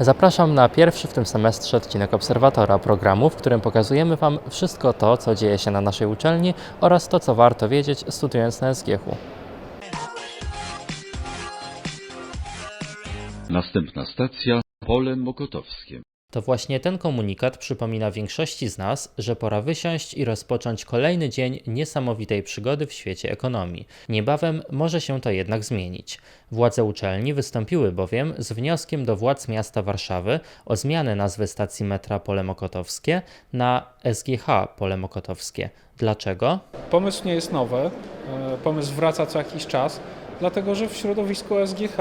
Zapraszam na pierwszy w tym semestrze odcinek Obserwatora, programu, w którym pokazujemy Wam wszystko to, co dzieje się na naszej uczelni oraz to, co warto wiedzieć studiując na SGH. Następna stacja Pole Mokotowskie. To właśnie ten komunikat przypomina większości z nas, że pora wysiąść i rozpocząć kolejny dzień niesamowitej przygody w świecie ekonomii. Niebawem może się to jednak zmienić. Władze uczelni wystąpiły bowiem z wnioskiem do władz miasta Warszawy o zmianę nazwy stacji metra Pole Mokotowskie na SGH Pole Mokotowskie. Dlaczego? Pomysł nie jest nowy, e, pomysł wraca co jakiś czas, dlatego że w środowisku SGH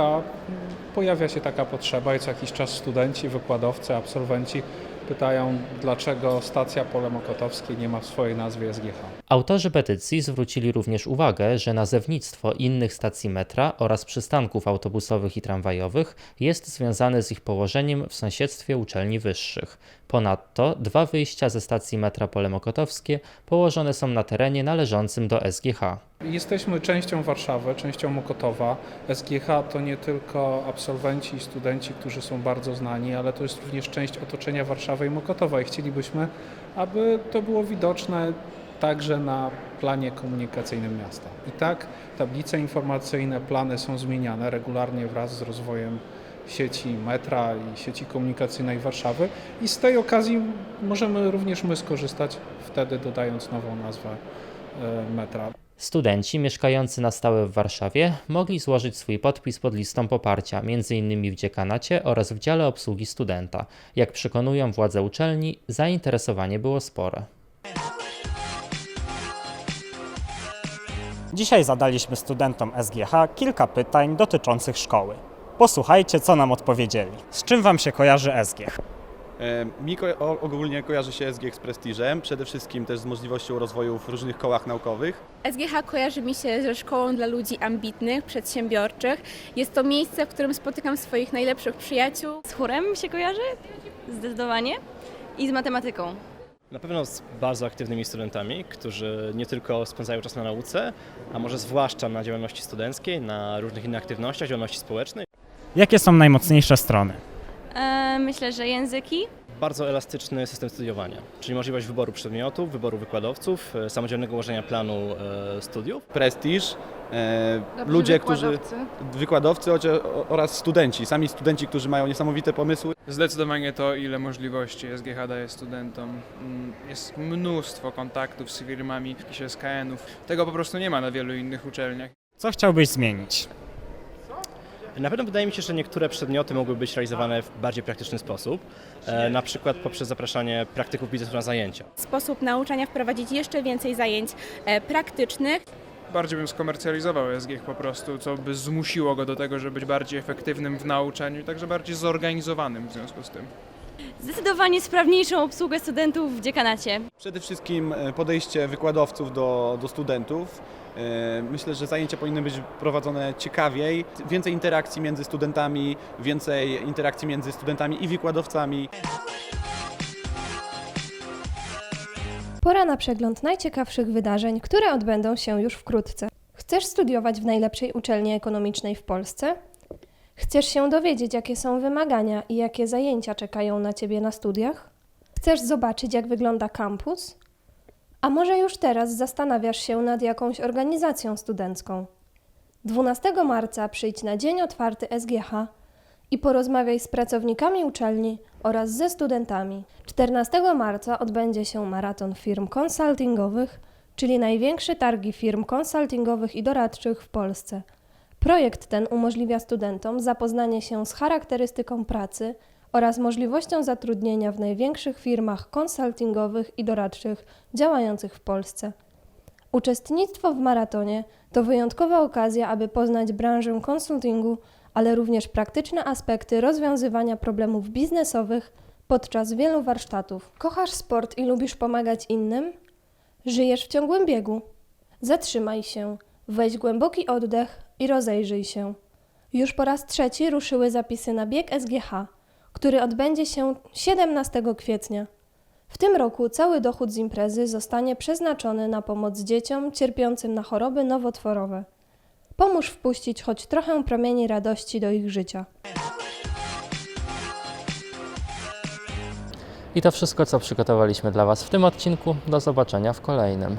pojawia się taka potrzeba i co jakiś czas studenci, wykładowcy, absolwenci pytają, dlaczego stacja Pole Mokotowskie nie ma w swojej nazwie SGH. Autorzy petycji zwrócili również uwagę, że nazewnictwo innych stacji metra oraz przystanków autobusowych i tramwajowych jest związane z ich położeniem w sąsiedztwie uczelni wyższych. Ponadto dwa wyjścia ze stacji metra Pole Mokotowskie położone są na terenie należącym do SGH. Jesteśmy częścią Warszawy, częścią Mokotowa. SGH to nie tylko absolwenci i studenci, którzy są bardzo znani, ale to jest również część otoczenia Warszawy i Mokotowa i chcielibyśmy, aby to było widoczne także na planie komunikacyjnym miasta. I tak tablice informacyjne, plany są zmieniane regularnie wraz z rozwojem sieci metra i sieci komunikacyjnej Warszawy i z tej okazji możemy również my skorzystać, wtedy dodając nową nazwę e, metra. Studenci mieszkający na stałe w Warszawie mogli złożyć swój podpis pod listą poparcia, m.in. w dziekanacie oraz w dziale obsługi studenta. Jak przekonują władze uczelni, zainteresowanie było spore. Dzisiaj zadaliśmy studentom SGH kilka pytań dotyczących szkoły. Posłuchajcie, co nam odpowiedzieli. Z czym Wam się kojarzy SGH? E, Mi ko- ogólnie kojarzy się SGX z prestiżem, przede wszystkim też z możliwością rozwoju w różnych kołach naukowych. SGH kojarzy mi się ze szkołą dla ludzi ambitnych, przedsiębiorczych. Jest to miejsce, w którym spotykam swoich najlepszych przyjaciół. Z chórem mi się kojarzy? Zdecydowanie. I z matematyką. Na pewno z bardzo aktywnymi studentami, którzy nie tylko spędzają czas na nauce, a może zwłaszcza na działalności studenckiej, na różnych innych aktywnościach, działalności społecznej. Jakie są najmocniejsze strony? E, myślę, że języki. Bardzo elastyczny system studiowania, czyli możliwość wyboru przedmiotów, wyboru wykładowców, e, samodzielnego ułożenia planu e, studiów. Prestiż, e, ludzie, którzy. Wykładowcy chocia- o- oraz studenci, sami studenci, którzy mają niesamowite pomysły. Zdecydowanie to, ile możliwości SGH daje studentom. Mm, Jest mnóstwo kontaktów z firmami, jakichś SKN-ów. Tego po prostu nie ma na wielu innych uczelniach. Co chciałbyś zmienić? Na pewno wydaje mi się, że niektóre przedmioty mogły być realizowane w bardziej praktyczny sposób, e, na przykład poprzez zapraszanie praktyków biznesu na zajęcia. Sposób nauczania wprowadzić jeszcze więcej zajęć e, praktycznych. Bardziej bym skomercjalizował SGH po prostu, co by zmusiło go do tego, żeby być bardziej efektywnym w nauczaniu i także bardziej zorganizowanym w związku z tym. Zdecydowanie sprawniejszą obsługę studentów w dziekanacie. Przede wszystkim e, podejście wykładowców do, do studentów. E, Myślę, że zajęcia powinny być prowadzone ciekawiej, więcej interakcji między studentami, więcej interakcji między studentami i wykładowcami. Pora na przegląd najciekawszych wydarzeń, które odbędą się już wkrótce. Chcesz studiować w najlepszej uczelni ekonomicznej w Polsce? Chcesz się dowiedzieć, jakie są wymagania i jakie zajęcia czekają na Ciebie na studiach? Chcesz zobaczyć, jak wygląda kampus? A może już teraz zastanawiasz się nad jakąś organizacją studencką? 12 marca przyjdź na Dzień Otwarty SGH i porozmawiaj z pracownikami uczelni oraz ze studentami. 14 marca odbędzie się maraton firm konsultingowych, czyli największe targi firm konsultingowych i doradczych w Polsce. Projekt ten umożliwia studentom zapoznanie się z charakterystyką pracy oraz możliwością zatrudnienia w największych firmach konsultingowych i doradczych działających w Polsce. Uczestnictwo w maratonie to wyjątkowa okazja, aby poznać branżę konsultingu, ale również praktyczne aspekty rozwiązywania problemów biznesowych podczas wielu warsztatów. Kochasz sport i lubisz pomagać innym? Żyjesz w ciągłym biegu? Zatrzymaj się, weź głęboki oddech i rozejrzyj się. Już po raz trzeci ruszyły zapisy na bieg SGH, który odbędzie się 17 kwietnia. W tym roku cały dochód z imprezy zostanie przeznaczony na pomoc dzieciom cierpiącym na choroby nowotworowe. Pomóż wpuścić choć trochę promieni radości do ich życia. I to wszystko, co przygotowaliśmy dla Was w tym odcinku. Do zobaczenia w kolejnym.